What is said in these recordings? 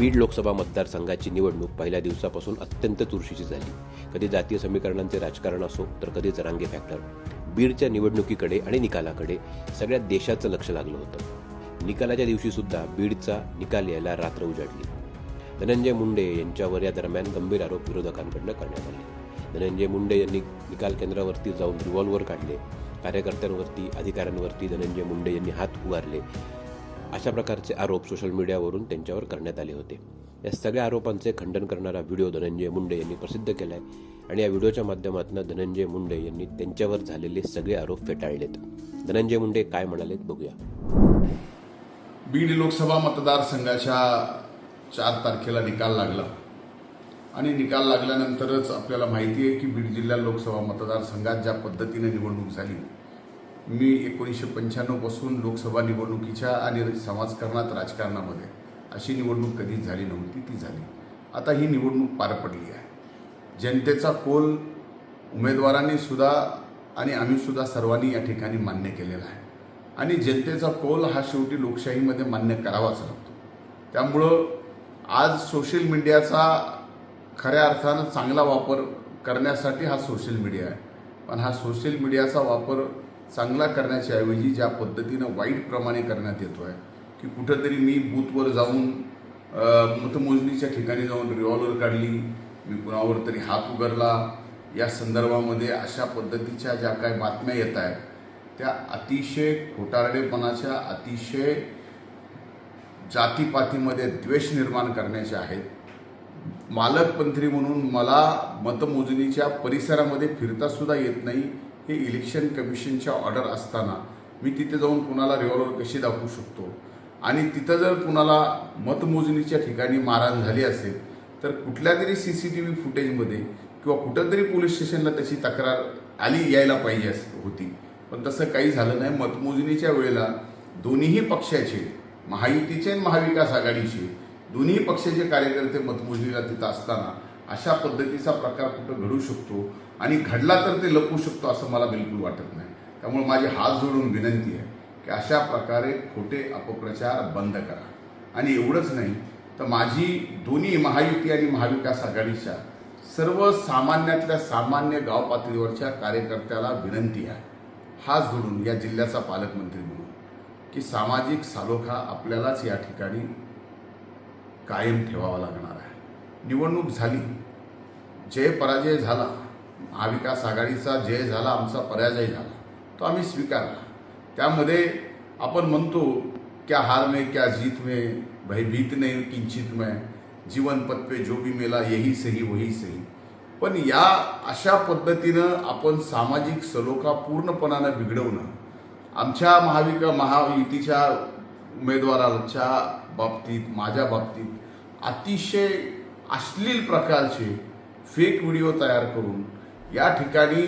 बीड लोकसभा मतदारसंघाची निवडणूक पहिल्या दिवसापासून अत्यंत चुरशीची झाली. कधी जातीय समीकरणांचे राजकारण असो तर कधी जरांगे फॅक्टर. बीडच्या निवडणुकीकडे आणि निकालाकडे सगळ्या देशाचं लक्ष लागलं होतं. निकालाच्या दिवशी सुद्धा बीडचा निकाल यायला रात्र उजाडली. धनंजय मुंडे यांच्यावर या दरम्यान गंभीर आरोप विरोधकांकडनं करण्यात आले. धनंजय मुंडे यांनी निकाल केंद्रावरती जाऊन रिव्हॉल्वर काढले. कार्यकर्त्यांवरती अधिकाऱ्यांवरती धनंजय मुंडे यांनी हात उगारले अशा प्रकारचे आरोप सोशल मीडियावरून त्यांच्यावर करण्यात आले होते. या सगळ्या आरोपांचे खंडन करणारा व्हिडिओ धनंजय मुंडे यांनी प्रसिद्ध केला आहे आणि या व्हिडिओच्या माध्यमातून धनंजय मुंडे यांनी त्यांच्यावर झालेले सगळे आरोप फेटाळलेत. धनंजय मुंडे काय म्हणालेत बघूया. बीड लोकसभा मतदारसंघाच्या चार तारखेला निकाल लागला. आणि निकाल लागल्यानंतरच आपल्याला माहिती आहे की बीड जिल्हा लोकसभा मतदारसंघात ज्या पद्धतीने निवडणूक झाली मी एकोणीसशे पंच्याण्णवपासून लोकसभा निवडणुकीच्या आणि समाजकारणात राजकारणामध्ये अशी निवडणूक कधीच झाली नव्हती ती झाली. आता ही निवडणूक पार पडली आहे. जनतेचा कोल उमेदवारांनी सुद्धा आणि आम्हीसुद्धा सर्वांनी या ठिकाणी मान्य केलेला आहे. आणि जनतेचा कोल हा शेवटी लोकशाहीमध्ये मान्य करावाच लागतो. त्यामुळं आज सोशल मीडियाचा खऱ्या अर्थानं चांगला वापर करण्यासाठी हा सोशल मीडिया आहे. पण हा सोशल मीडियाचा वापर चांगला करण्याच्या ऐवजी ज्या पद्धतीनं वाईटप्रमाणे करण्यात येतो आहे की कुठंतरी मी बूथवर जाऊन मतमोजणीच्या ठिकाणी जाऊन रिव्हॉल्वर काढली मी कुणावर तरी हात उघडला या संदर्भामध्ये अशा पद्धतीच्या ज्या काही बातम्या येत आहेत त्या अतिशय खोटारडेपणाच्या अतिशय जातीपातीमध्ये द्वेष निर्माण करण्याच्या आहेत. मालकमंत्री म्हणून मला मतमोजणीच्या परिसरामध्ये फिरतासुद्धा येत नाही. हे इलेक्शन कमिशनच्या ऑर्डर असताना मी तिथे जाऊन कुणाला रिव्हॉल्वर कशी दाखवू शकतो? आणि तिथं जर कुणाला मतमोजणीच्या ठिकाणी मारहाण झाली असेल तर कुठल्या तरी सी सी टी व्ही फुटेजमध्ये किंवा कुठंतरी पोलीस स्टेशनला त्याची तक्रार आली यायला पाहिजे अस- होती. पण तसं काही झालं नाही. मतमोजणीच्या वेळेला दोन्हीही पक्षाचे महायुतीचे आणि महाविकास आघाडीचे दोन्ही पक्षाचे कार्यकर्ते मतमोजणीला तिथं असताना अशा पद्धतीचा प्रकार कुठं घडू शकतो आणि घडला तर ते लपवू शकतो असं मला बिलकुल वाटत नाही. त्यामुळे माझी हात जोडून विनंती आहे की अशा प्रकारे खोटे अपप्रचार बंद करा. आणि एवढंच नाही तर माझी दोन्ही महायुती आणि महाविकास आघाडीच्या सर्व सामान्यातल्या सामान्य गाव पातळीवरच्या कार्यकर्त्याला विनंती आहे हात जोडून या जिल्ह्याचा पालकमंत्री म्हणून की सामाजिक सालोखा आपल्यालाच या ठिकाणी कायम ठेवावा लागणार निवडणूक झाली जय पराजय झाला महाविकास आघाडीचा जय झाला आमचा पराजय झाला तो आम्ही स्वीकारला. त्यामध्ये आपण म्हणतो क्या हार में क्या जीत में भयभीत नाही किंचित में जीवन पथ जो भी मेला यही सही वही सही. पण या अशा पद्धतीनं आपण सामाजिक सलोखा पूर्णपणानं बिघडवणं आमच्या महाविका महायुतीच्या उमेदवाराच्या बाबतीत माझ्या बाबतीत अतिशय अश्लील प्रकारचे फेक व्हिडिओ तयार करून या ठिकाणी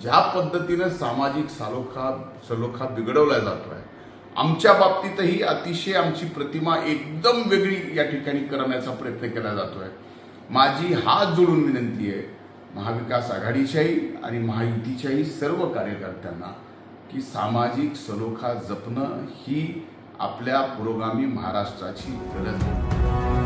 ज्या पद्धतीनं सामाजिक सालोखा सलोखा बिघडवला जातो आहे आमच्या बाबतीतही अतिशय आमची प्रतिमा एकदम वेगळी या ठिकाणी करण्याचा प्रयत्न केला जातो आहे माझी हात जोडून विनंती आहे महाविकास आघाडीच्याही आणि महायुतीच्याही सर्व कार्यकर्त्यांना की सामाजिक सलोखा जपणं ही आपल्या पुरोगामी महाराष्ट्राची गरज आहे.